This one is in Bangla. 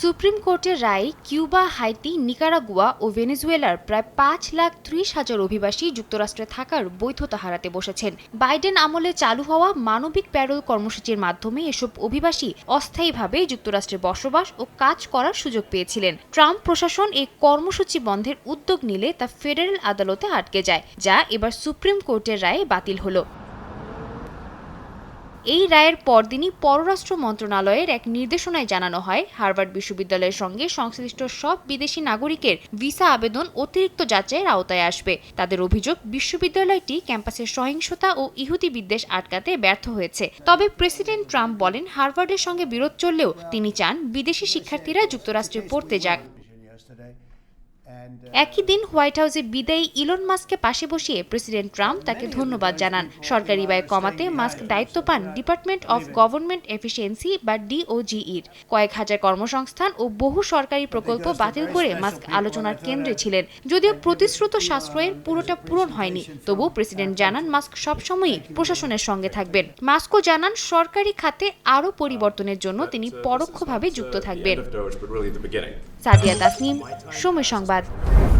সুপ্রিম কোর্টের রায়ে কিউবা, হাইতি, নিকারাগুয়া ও ভেনেজুয়েলার প্রায় পাঁচ লাখ ত্রিশ হাজার অভিবাসী যুক্তরাষ্ট্রে থাকার বৈধতা হারাতে বসেছেন। বাইডেন আমলে চালু হওয়া মানবিক প্যারোল কর্মসূচির মাধ্যমে এসব অভিবাসী অস্থায়ীভাবে যুক্তরাষ্ট্রে বসবাস ও কাজ করার সুযোগ পেয়েছিলেন। ট্রাম্প প্রশাসন এই কর্মসূচি বন্ধের উদ্যোগ নিলে তা ফেডারেল আদালতে আটকে যায়, যা এবার সুপ্রিম কোর্টের রায়ে বাতিল হলো। এই রায়ের পরদিনই পররাষ্ট্র মন্ত্রণালয়ের এক নির্দেশনায় জানানো হয়, হার্ভার্ড বিশ্ববিদ্যালয়ের সঙ্গে সংশ্লিষ্ট সব বিদেশি নাগরিকের ভিসা আবেদন অতিরিক্ত যাচাইয়ের আওতায় আসবে। তাদের অভিযোগ, বিশ্ববিদ্যালয়টি ক্যাম্পাসের সহিংসতা ও ইহুদি বিদ্বেষ আটকাতে ব্যর্থ হয়েছে। তবে প্রেসিডেন্ট ট্রাম্প বলেন, হার্ভার্ডের সঙ্গে বিরোধ চললেও তিনি চান বিদেশি শিক্ষার্থীরা যুক্তরাষ্ট্রে পড়তে যাক। একই দিন হোয়াইট হাউসে বিদায়ী ইলন মাস্ককে পাশে বসিয়ে প্রেসিডেন্ট ট্রাম্প তাকে ধন্যবাদ জানান। সরকারি ব্যয় কমাতে মাস্ক দায়িত্ব পান ডিপার্টমেন্ট অফ গভর্নমেন্ট এফিসিয়েন্সি বা ডিওজিইর কয়েক হাজার কর্মসংস্থান ও বহু সরকারি প্রকল্প বাতিল করে মাস্ক আলোচনার কেন্দ্রে ছিলেন। যদিও প্রতিশ্রুত সাশ্রয়ের পুরোটা পূরণ হয়নি। তবু প্রেসিডেন্ট জানান মাস্ক সবসময়ই প্রশাসনের সঙ্গে থাকবেন। মাস্কও জানান সরকারি খাতে আরও পরিবর্তনের জন্য তিনি পরোক্ষভাবে যুক্ত থাকবেন. সাদিয়া তাসনিম সময় সংবাদ। Bad.